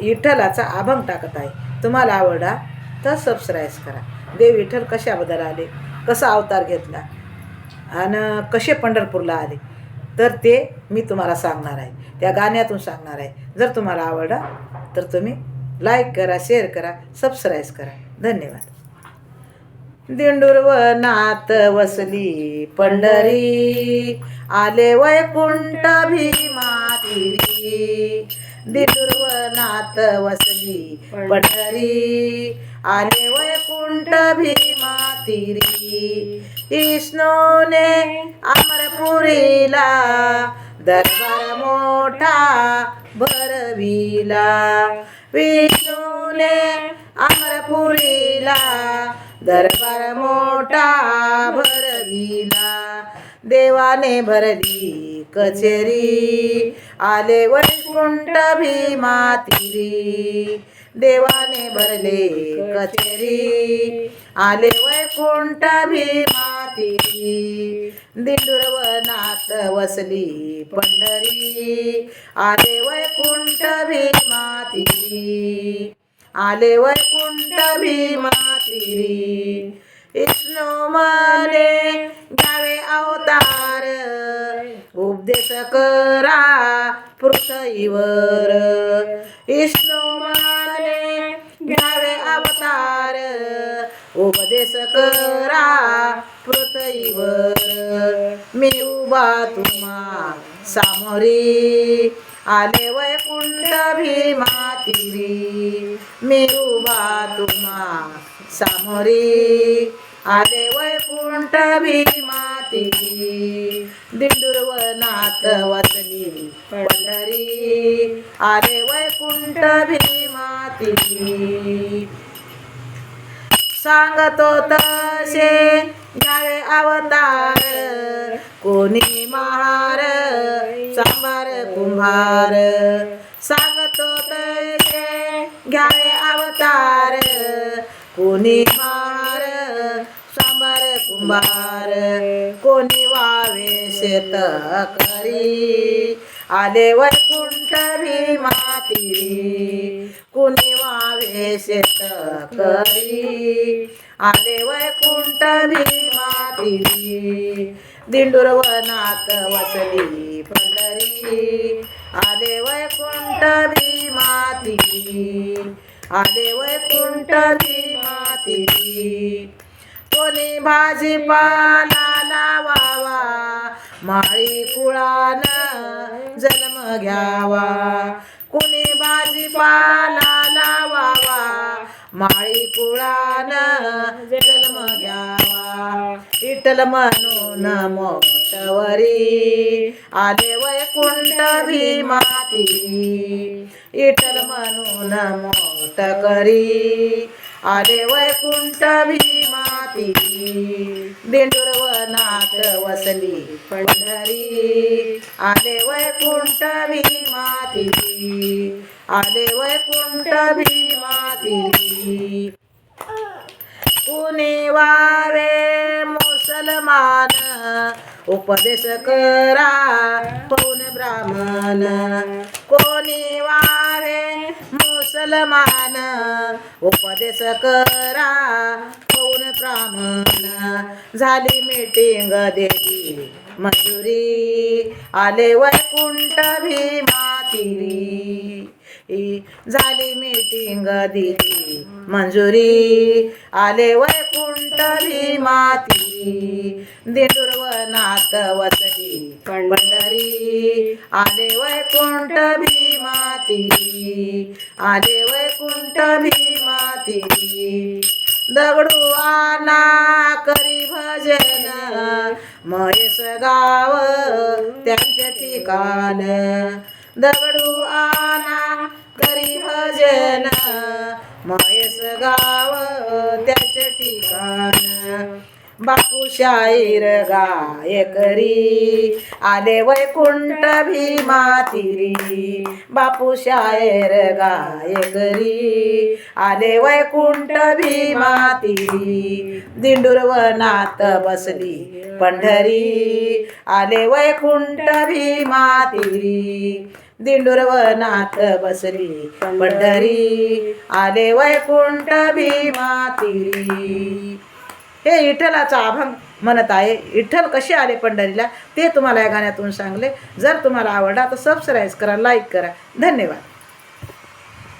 विठ्ठलाचा अभंग टाकत आहे. तुम्हाला आवडा तर सबस्क्राईब करा. देव विठ्ठल कशाबद्दल आले? कसा अवतार घेतला? आणि कसे पंढरपूरला आले? तर ते मी तुम्हाला सांगणार आहे. त्या गाण्यातून सांगणार आहे. जर तुम्हाला आवडला तर तुम्ही लाईक करा शेअर करा सबस्क्राईब करा. धन्यवाद. दिंडुरवनात वसली पंढरी आले वैकुंठ भीमा दिंडुरवनात वसली पंढरी आले वैकुंठ भीमातिरी विष्णूने अमरपुरीला दरबार मोठा भरविला. विष्णूने अमरपुरीला दरबार मोठा भरविला. देवाने भरली कचेरी आले वैकुंठ भीमातिरी देवाने भरले कचेरी आले वैकुंठ भीमातिरी दिंडुरवनात वसली पंढरी आले वैकुंठ भीमातिरी आले वैकुंठ भीमातिरी विष्णू मने घ्यावे अवतार. उपदेश करा पृथ्वीवर. विष्णू माने घ्यावे अवतार. उपदेश करा पृथ्वीवर. मी उभा तुम्हा सामोरी. आले वैकुंठ भीमातिरी. मी उभा तुम्हा सामोरी. आले वैकुंठ भीमातिरी दिंडुरवनात वसली पंढरी. आले वैकुंठ भीमाती. सांगतो तसे घ्यावे अवतार. कोणी महार सांबार कुंभार. सांगतो तसे घ्यावे अवतार. कोणी महार कुंभार कोणी वावे शेत करी. आले वैकुंठ भीमाती कुणी वावे शेत करी. आले वैकुंठ भीमाती दिंडुरवनात वसली पंढरी. आले वैकुंठ भीमाती आले वैकुंठ भीमाती कोणी भाजीपाला लावावा? माळी कुळान जन्म घ्यावा. कुणी भाजीपाला लावावा? माळी कुळान जन्म घ्यावा. इटल म्हणून मोठवरी आले वैकुंठ भीमाती इटल म्हणून मोठ करी आले वैकुंठ भीमाती दिंडुरवनात वसली पंढरी. आले वैकुंठ भीमाती आले वैकुंठ भीमाती कुणी वावे मुसलमान उपदेश करा पौन ब्राह्मण. कोणी वावे मुसलमान उपदेश करा ब्राह्मण झाली मीटिंग देवी. मंजुरी. आले वैकुंठ भीमातिरी झाली मीटिंग दिली मंजुरी. आले वैकुंठ भीमाती दिंडुरवनात वसली. पंढरी. आले वैकुंठ भीमाती आले वैकुंठ भीमाती दगडू आना करी भजन. महेश गाव त्यांचे ठिकाण. दगडू आना करी भजन. महेश गाव त्याचे ठिकाण. बापू शाहीर गाय करी आले वैकुंठ भीमातिरी बापू शायर गाय करी आले वैकुंठ भीमातिरी दिंडुरवनात बसली पंढरी. आले वैकुंठ भीमातिरी दिंडुरवनात बसली पंढरी. आले वैकुंठ भीमा तिरी. हे विठ्ठलाचा अभंग म्हणत आहे. विठ्ठल कसे आले पंढरीला? ते तुम्हाला या गाण्यातून सांगले. जर तुम्हाला आवडला तर सबस्क्राईब करा लाईक करा. धन्यवाद.